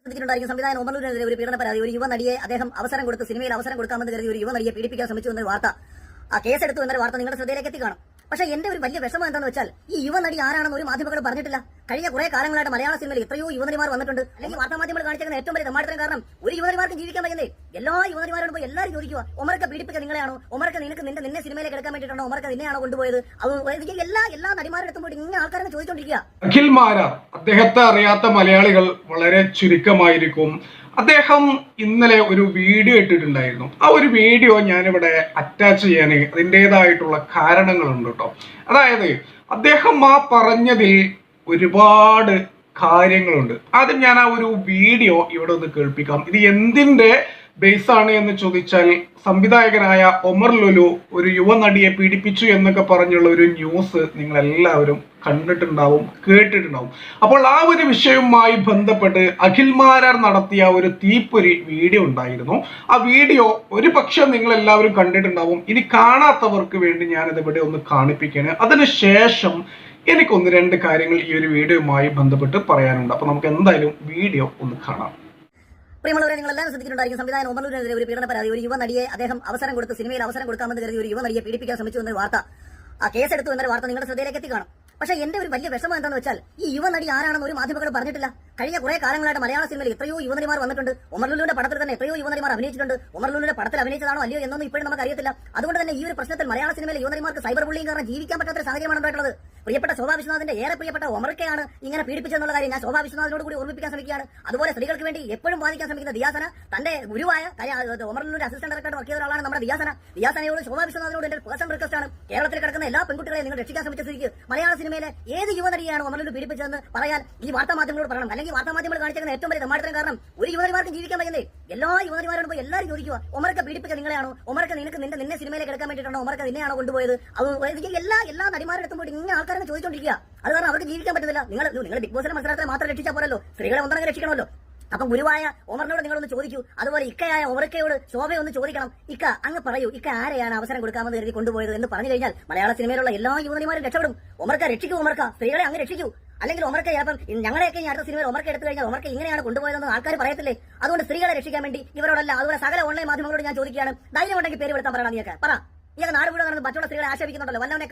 ശ്രദ്ധിച്ചിട്ടുണ്ടായിരിക്കും സംവിധായകൻ ഒരു പീഡന പരാതി. ഒരു യുവ നടിയെ അദ്ദേഹം അവസരം കൊടുത്ത് സിനിമയിൽ അവസരം കൊടുക്കാമെന്ന് കരുതി ഒരു യുവ നടിയെ പീഡിപ്പിക്കാൻ ശ്രമിച്ചു എന്നൊരു വാർത്ത. ആ കേസെടുത്തു എന്നൊരു വാർത്ത നിങ്ങളുടെ ശ്രദ്ധയിലേക്ക് എത്തിക്കാണും. പക്ഷേ എന്റെ ഒരു വലിയ വിഷമം എന്താണെന്ന് വെച്ചാൽ ഈ യുവ നടി ആരാണെന്ന് ഒരു മാധ്യമങ്ങൾ പറഞ്ഞിട്ടില്ല. കഴിഞ്ഞ കുറെ കാലങ്ങളായിട്ട് മലയാള സിനിമയിൽ എത്രയോ യുവതിമാർ വന്നിട്ടുണ്ട്. അല്ലെങ്കിൽ വാർത്താ മാധ്യമങ്ങൾ കാണിച്ചിരുന്ന ഏറ്റവും വലിയ തെമ്മാടത്തിന് കാരണം ഒരു യുവനടിമാർക്കും ജീവിക്കാൻ പറ്റുന്നേ. എല്ലാ യുവനടിമാരോടും പോയി എല്ലാവരും ചോദിക്കുക ഒമർക്ക് പീഡിപ്പിക്കുക നിങ്ങളെയാണോ? ഒമർക്ക് നിനക്ക് നിന്റെ നിന്നെ സിനിമയിലേക്ക് എടുക്കാൻ വേണ്ടിയിട്ടാണോ ഒമർക്ക് നിന്നെയാണോ കൊണ്ടുപോയത്? അത് എല്ലാ എല്ലാ നടിമാരെടുത്തും പോയിട്ട് ഇങ്ങനെ ആൾക്കാരെ ചോദിച്ചോണ്ടിരിക്കുക. അഖിൽ മാരാർ അദ്ദേഹത്തെ അറിയാത്ത മലയാളികൾ വളരെ ചുരുക്കമായിരിക്കും. അദ്ദേഹം ഇന്നലെ ഒരു വീഡിയോ ഇട്ടിട്ടുണ്ടായിരുന്നു. ആ ഒരു വീഡിയോ ഞാനിവിടെ അറ്റാച്ച് ചെയ്യാൻ അതിന്റെതായിട്ടുള്ള കാരണങ്ങളുണ്ട് കേട്ടോ. അതായത് അദ്ദേഹം ആ പറഞ്ഞതിൽ ഒരുപാട് കാര്യങ്ങളുണ്ട്. ആദ്യം ഞാൻ ആ ഒരു വീഡിയോ ഇവിടെ ഒന്ന് കേൾപ്പിക്കാം. ഇത് എന്തിന്റെ ബേസ് ആണ് എന്ന് ചോദിച്ചാൽ സംവിധായകനായ ഒമർ ലുലു ഒരു യുവനടിയെ പീഡിപ്പിച്ചു എന്നൊക്കെ പറഞ്ഞുള്ള ഒരു ന്യൂസ് നിങ്ങൾ എല്ലാവരും കണ്ടിട്ടുണ്ടാവും കേട്ടിട്ടുണ്ടാവും. അപ്പോൾ ആ ഒരു വിഷയവുമായി ബന്ധപ്പെട്ട് അഖിൽ മാരാർ നടത്തിയ ഒരു തീപ്പൊരി വീഡിയോ ഉണ്ടായിരുന്നു. ആ വീഡിയോ ഒരു പക്ഷേ നിങ്ങൾ എല്ലാവരും കണ്ടിട്ടുണ്ടാവും. ഇനി കാണാത്തവർക്ക് വേണ്ടി ഞാനിത് ഇവിടെ ഒന്ന് കാണിപ്പിക്കുകയാണ്. അതിനുശേഷം എനിക്കൊന്ന് രണ്ട് കാര്യങ്ങൾ ഈ ഒരു വീഡിയോയുമായി ബന്ധപ്പെട്ട് പറയാനുണ്ട്. അപ്പൊ നമുക്ക് എന്തായാലും വീഡിയോ ഒന്ന് കാണാം. പ്രിയമുള്ളവരെ നിങ്ങൾ എല്ലാവരും ശ്രദ്ധിക്കുന്നുണ്ടായിരിക്കും സംവിധായകൻ ഒമലൂരിനെതിരെ ഒരു പീഡന പരാതി. ഒരു യുവ നടിയെ അദ്ദേഹം അവസരം കൊടുത്ത് സിനിമയിൽ അവസരം കൊടുക്കാമെന്ന് കരുതി ഒരു യുവ നടിയെ പീഡിപ്പിക്കാൻ ശ്രമിച്ചു എന്ന വാർത്ത. ആ കേസെടുത്തു എന്നൊരു വാർത്ത നിങ്ങളുടെ ശ്രദ്ധയിലേക്ക് എത്തിക്കാണും. പക്ഷേ എന്റെ ഒരു വലിയ വിഷമം എന്താണെന്ന് വെച്ചാൽ ഈ യുവ നടി ആരാണെന്ന് ഒരു മാധ്യമങ്ങൾ പറഞ്ഞിട്ടില്ല. കഴിഞ്ഞ കുറെ കാലങ്ങളായിട്ട് മലയാള സിനിമയിൽ എത്രയോ യുവനടിമാർ വന്നിട്ടുണ്ട്. ഉമർലുലുവിന്റെ പടത്തിൽ തന്നെ എത്രയോ യുവനടിമാർ അഭിനയിച്ചിട്ടുണ്ട്. ഉമർലുലുവിന്റെ പടത്തിൽ അഭിനയിച്ചതാണോ അല്ലയോ എന്നൊന്നും ഇപ്പോഴും നമുക്ക് അറിയത്തില്ല. അതുകൊണ്ട് തന്നെ ഈ ഒരു പ്രശ്നത്തിൽ മലയാള സിനിമയിലെ യുവനടിമാർക്ക് സൈബർ ബുള്ളിംഗ് കാരണം ജീവിക്കാൻ പറ്റാത്ത സാഹചര്യമാണ് ഉണ്ടായിട്ടുള്ളത്. പ്രിയപ്പെട്ട ശോഭാ വിശ്വനാഥിന്റെ ഏറെ പ്രിയപ്പെട്ട ഒമർക്കയാണ് ഇങ്ങനെ പീഡിപ്പിച്ചെന്നുള്ള കാര്യം ഞാൻ ശോഭാ വിശ്വനാഥിനോട് കൂടി ഓർമ്മിപ്പിക്കാൻ ശ്രമിക്കുകയാണ്. അതുപോലെ സ്ത്രീകൾക്ക് വേണ്ടി എപ്പോഴും വാദിക്കാൻ ശ്രമിക്കുന്ന ദിയാസന തന്റെ ഗുരുവായ ഒമർലുലിന്റെ അസിസ്റ്റന്റ് ഡയറക്ടർ വർക്ക് ചെയ്ത ഒരാളാണ് നമ്മുടെ ദിയാസന. ദിയാസനയോട് ശോഭാ വിശ്വനാഥിനോട് എന്റെ പേഴ്സണൽ റിക്വസ്റ്റ് ആണ്. കേരളത്തിൽ കിടക്കുന്ന എല്ലാ പെൺകുട്ടികളെയും നിങ്ങൾ രക്ഷിക്കാൻ ശ്രമിച്ച സ്ഥിതിക്ക് മലയാള സിനിമയിലെ ഏത് യുവനടിയാണ് ഒമർലുലു പീഡിപ്പിച്ചതെന്ന് പറയാൻ ഈ വാർത്താ മാധ്യമങ്ങളോട് പറയണം. അല്ലെങ്കിൽ വാർത്താ മാധ്യമങ്ങൾ കാണിച്ചിരിക്കുന്ന ഏറ്റവും വലിയ തമാടത്തിന് കാരണം ഒരു യുവതിമാർക്കും ജീവിക്കാൻ പറ്റുന്നേ എല്ലാ യുവതിമാരോടും പോയി എല്ലാവരും ചോദിക്കുക ഉമർക്ക് പീഡിപ്പിച്ച നിങ്ങളെയാണോ? ഉമർക്ക് നിനക്ക് നിന്റെ നിന്നെ സിനിമയിലേക്ക് എടുക്കാൻ വേണ്ടിയിട്ടാണോ? ഉമർക്ക് നിന്നെയാണോ കൊണ്ടുപോയത്? അത് എല്ലാ എല്ലാ നടിമാരുടെ അടുത്തും പോയിട്ട് ഇങ്ങനെ ആൾക്കാരെ ചോദിച്ചോണ്ടിരിക്കുക അത് കാരണം അവർക്ക് ജീവിക്കാൻ പറ്റുന്നില്ല നിങ്ങൾ നിങ്ങൾ ബിഗ് ബോസിലെ മത്സരത്തെ മാത്രം രക്ഷിച്ചാൽ പോരല്ലോ. സ്ത്രീകളെ ഒന്നും രക്ഷിക്കണമല്ലോ. അപ്പം ഗുരുവായ ഒമറിനോട് നിങ്ങളൊന്ന് ചോദിക്കൂ. അതുപോലെ ഇക്കയായ ഉമർക്കയോട് ശോഭ ഒന്ന് ചോദിക്കണം. ഇക്ക അങ്ങ് പറയൂ ഇക്ക ആരെയാണ് അവസരം കൊടുക്കാമെന്ന് കരുതി കൊണ്ടുപോയത് എന്ന് പറഞ്ഞു കഴിഞ്ഞാൽ മലയാള സിനിമയിലുള്ള എല്ലാ യുവതിമാരും രക്ഷപ്പെടും. ഉമർക്ക രക്ഷിക്കൂ ഉമർക്ക സ്ത്രീകളെ അങ്ങ് രക്ഷിക്കൂ. അല്ലെങ്കിൽ ഒമർക്ക് ചിലപ്പം ഞങ്ങളെയൊക്കെ ഈ അടുത്ത സിനിമയിൽ ഒമർക്ക് എടുത്തു കഴിഞ്ഞാൽ ഒമർക്ക് ഇങ്ങനെയാണ് കൊണ്ടുപോയതെന്ന് ആൾക്കാർ പറയത്തില്ലേ? അതുകൊണ്ട് സ്ത്രീകളെ രക്ഷിക്കാൻ വേണ്ടി ഇവരോടല്ല അതുപോലെ സകല ഓൺലൈൻ മാധ്യമങ്ങളോട് ഞാൻ ചോദിക്കുകയാണ്. ധൈര്യം ഉണ്ടെങ്കിൽ പേര് വിളിക്കാൻ പറയണം നീയൊക്കെ. പറ. അഖിൽമാരെ നാട് നടന്ന് സ്ത്രീകളെ വല്ലവനെ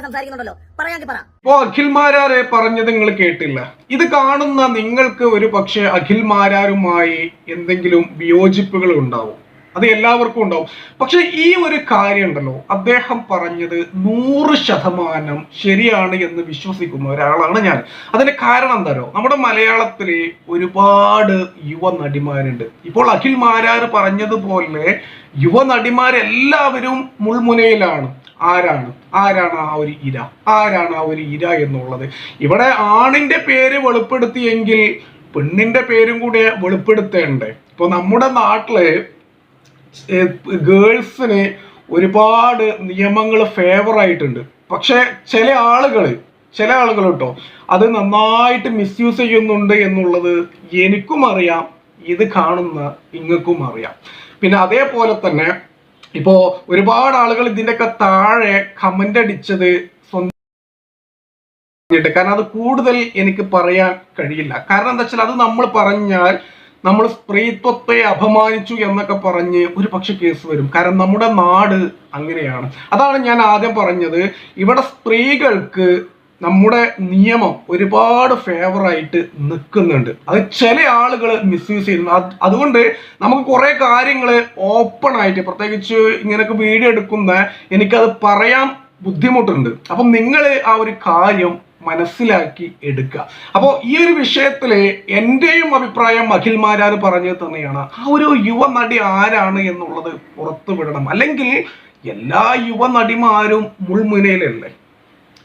സംസാരിക്കുന്നുണ്ടല്ലോ. പറയാമെങ്കിൽ പറ. അഖിൽ മാരാരെ പറഞ്ഞത് നിങ്ങൾ കേട്ടില്ല. ഇത് കാണുന്ന നിങ്ങൾക്ക് ഒരു പക്ഷേ അഖിൽ മാരാരുമായി എന്തെങ്കിലും വിയോജിപ്പുകൾ ഉണ്ടാവും. അത് എല്ലാവർക്കും ഉണ്ടാവും. പക്ഷെ ഈ ഒരു കാര്യം ഉണ്ടല്ലോ അദ്ദേഹം പറഞ്ഞത് നൂറ് ശതമാനം ശരിയാണ് എന്ന് വിശ്വസിക്കുന്ന ഒരാളാണ് ഞാൻ. അതിന് കാരണം എന്താണോ നമ്മുടെ മലയാളത്തിലെ ഒരുപാട് യുവ നടിമാരുണ്ട് ഇപ്പോൾ അഖിൽ മാരാർ പറഞ്ഞതുപോലെ യുവ നടിമാരെല്ലാവരും മുൾമുനയിലാണ്. ആരാണ്? ആരാണ് ആ ഒരു ഇര? ആരാണ് ആ ഒരു ഇര എന്നുള്ളത്? ഇവിടെ ആണിന്റെ പേര് വെളിപ്പെടുത്തിയെങ്കിൽ പെണ്ണിന്റെ പേരും കൂടെ വെളിപ്പെടുത്തേണ്ടേ. ഇപ്പൊ നമ്മുടെ നാട്ടിൽ ഗേൾസിന് ഒരുപാട് നിയമങ്ങൾ ഫേവർ ആയിട്ടുണ്ട് പക്ഷെ ചില ആളുകൾ ചില ആളുകൾ കേട്ടോ അത് നന്നായിട്ട് മിസ്യൂസ് ചെയ്യുന്നുണ്ട് എന്നുള്ളത് എനിക്കും അറിയാം ഇത് കാണുന്ന ഇങ്ങക്കും അറിയാം. പിന്നെ അതേപോലെ തന്നെ ഇപ്പോ ഒരുപാട് ആളുകൾ ഇതിന്റെയൊക്കെ താഴെ കമന്റ് അടിച്ചത് സ്വന്തം കാരണം അത് കൂടുതൽ എനിക്ക് പറയാൻ കഴിയില്ല. കാരണം എന്താ വെച്ചാൽ അത് നമ്മൾ പറഞ്ഞാൽ നമ്മൾ സ്ത്രീത്വത്തെ അപമാനിച്ചു എന്നൊക്കെ പറഞ്ഞ് ഒരു പക്ഷെ കേസ് വരും. കാരണം നമ്മുടെ നാട് അങ്ങനെയാണ്. അതാണ് ഞാൻ ആദ്യം പറഞ്ഞത്. ഇവിടെ സ്ത്രീകൾക്ക് നമ്മുടെ നിയമം ഒരുപാട് ഫേവറായിട്ട് നിൽക്കുന്നുണ്ട്. അത് ചില ആളുകൾ മിസ്യൂസ് ചെയ്യുന്നു. അത് അതുകൊണ്ട് നമുക്ക് കുറെ കാര്യങ്ങൾ ഓപ്പൺ ആയിട്ട് പ്രത്യേകിച്ച് ഇങ്ങനെയൊക്കെ വീഡിയോ എടുക്കുന്ന എനിക്കത് പറയാൻ ബുദ്ധിമുട്ടുണ്ട്. അപ്പം നിങ്ങൾ ആ ഒരു കാര്യം മനസ്സിലാക്കി എടുക്കുക. അപ്പോൾ ഈ ഒരു വിഷയത്തിൽ എന്റെയും അഭിപ്രായം അഖിൽ മാരാർ പറഞ്ഞത് തന്നെയാണ്. ആ ഒരു യുവ നടി ആരാണ് എന്നുള്ളത് പുറത്തു വിടണം അല്ലെങ്കിൽ എല്ലാ യുവ നടിമാരും മുൾമുനയിലല്ലേ?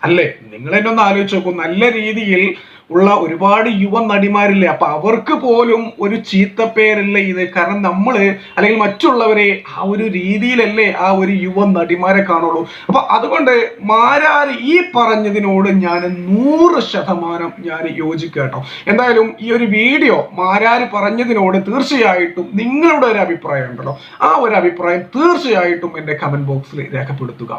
അല്ലേ? നിങ്ങൾ എന്നെ ഒന്ന് ആലോചിച്ച് നോക്കൂ. നല്ല രീതിയിൽ ഉള്ള ഒരുപാട് യുവ നടിമാരില്ലേ അപ്പൊ അവർക്ക് പോലും ഒരു ചീത്ത പേരല്ല ഇത്. കാരണം നമ്മൾ അല്ലെങ്കിൽ മറ്റുള്ളവരെ ആ ഒരു രീതിയിലല്ലേ ആ ഒരു യുവ നടിമാരെ കാണുള്ളൂ. അപ്പൊ അതുകൊണ്ട് മാരാർ ഈ പറഞ്ഞതിനോട് ഞാൻ നൂറ് ശതമാനം ഞാൻ യോജിക്കട്ടോ എന്തായാലും ഈ ഒരു വീഡിയോ മാരാർ പറഞ്ഞതിനോട് തീർച്ചയായിട്ടും നിങ്ങളുടെ ഒരു അഭിപ്രായം ഉണ്ടല്ലോ ആ ഒരു അഭിപ്രായം തീർച്ചയായിട്ടും എന്റെ കമന്റ് ബോക്സിൽ രേഖപ്പെടുത്തുക.